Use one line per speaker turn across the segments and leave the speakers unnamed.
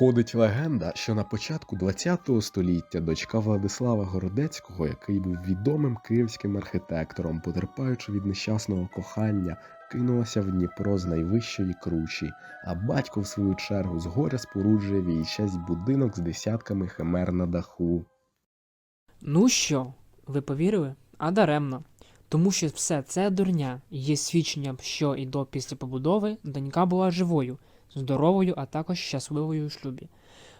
Ходить легенда, що на початку ХХ століття дочка Владислава Городецького, який був відомим київським архітектором, потерпаючи від нещасного кохання, кинулася в Дніпро з найвищої кручі, а батько, в свою чергу, згоря споруджує в будинок з десятками химер на даху.
Ну що, ви повірили? А даремно. Тому що все це дурня є свідченням, що і до після побудови донька була живою, здоровою, а також щасливою у шлюбі.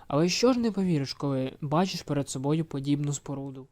Але що ж не повіриш, коли бачиш перед собою подібну споруду?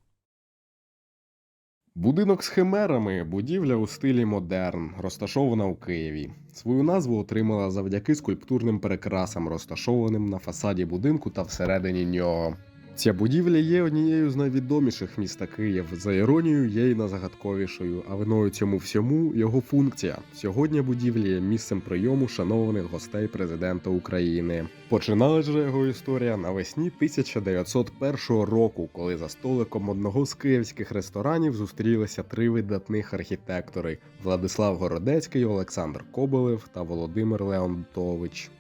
Будинок з химерами будівля у стилі модерн, розташована у Києві. Свою назву отримала завдяки скульптурним перекрасам, розташованим на фасаді будинку та всередині нього. Ця будівля є однією з найвідоміших міста Київ. За іронією, є й найзагадковішою, а виною цьому всьому його функція. Сьогодні будівля є місцем прийому шанованих гостей президента України. Починалась же його історія навесні 1901 року, коли за столиком одного з київських ресторанів зустрілися три видатних архітектори: Владислав Городецький, Олександр Коболев та Володимир Леонтович.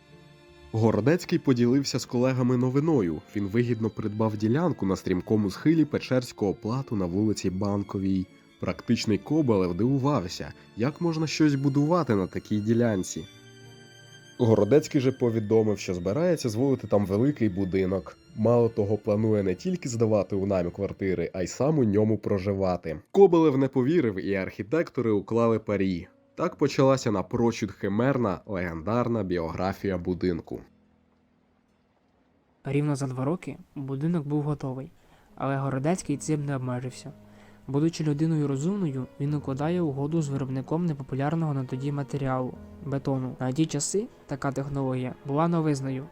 Городецький поділився з колегами новиною. Він вигідно придбав ділянку на стрімкому схилі Печерського плату на вулиці Банковій. Практичний Кобелев дивувався, як можна щось будувати на такій ділянці. Городецький же повідомив, що збирається зволити там великий будинок. Мало того, планує не тільки здавати у намі квартири, а й сам у ньому проживати. Кобелев не повірив, і архітектори уклали парі. Так почалася напрочуд химерна легендарна біографія будинку.
Рівно за два роки будинок був готовий, але Городецький цим не обмежився. Будучи людиною розумною, він укладає угоду з виробником непопулярного на тоді матеріалу бетону. На ті часи така технологія була новизною.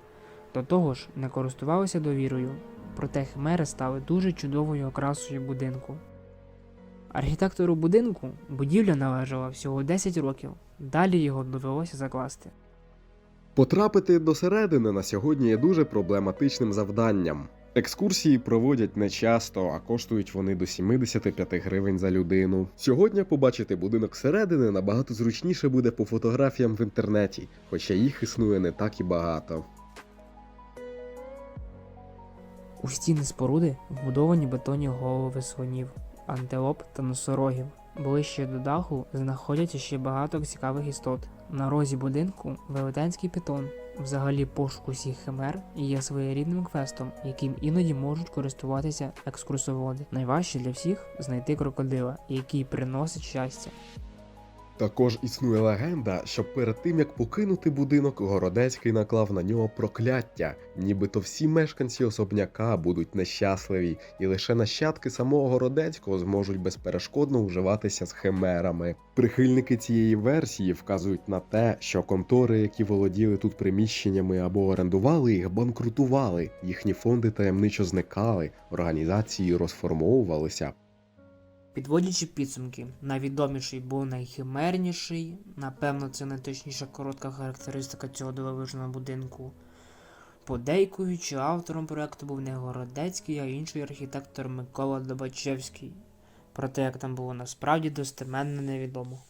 До того ж, не користувалися довірою, проте химери стали дуже чудовою окрасою будинку. Архітектору будинку будівля належала всього 10 років, далі його довелося закласти.
Потрапити до середини на сьогодні є дуже проблематичним завданням. Екскурсії проводять не часто, а коштують вони до 75 гривень за людину. Сьогодні побачити будинок зсередини набагато зручніше буде по фотографіям в інтернеті, хоча їх існує не так і багато.
У стіни споруди вбудовані бетонні голови слонів, антилоп та носорогів. Ближче до даху знаходяться ще багато цікавих істот. На розі будинку велетенський питон. Взагалі пошук усіх химер є своєрідним квестом, яким іноді можуть користуватися екскурсоводи. Найважче для всіх знайти крокодила, який приносить щастя.
Також існує легенда, що перед тим як покинути будинок, Городецький наклав на нього прокляття, нібито всі мешканці особняка будуть нещасливі, і лише нащадки самого Городецького зможуть безперешкодно вживатися з химерами. Прихильники цієї версії вказують на те, що контори, які володіли тут приміщеннями або орендували їх, банкрутували, їхні фонди таємничо зникали, організації розформовувалися.
Підводячи підсумки, найвідоміший був найхимерніший. Напевно, це найточніша коротка характеристика цього дивовижного будинку. Подейкуючи, автором проекту був не Городецький, а інший архітектор Микола Добачевський. Проте, як там було насправді достеменно невідомо.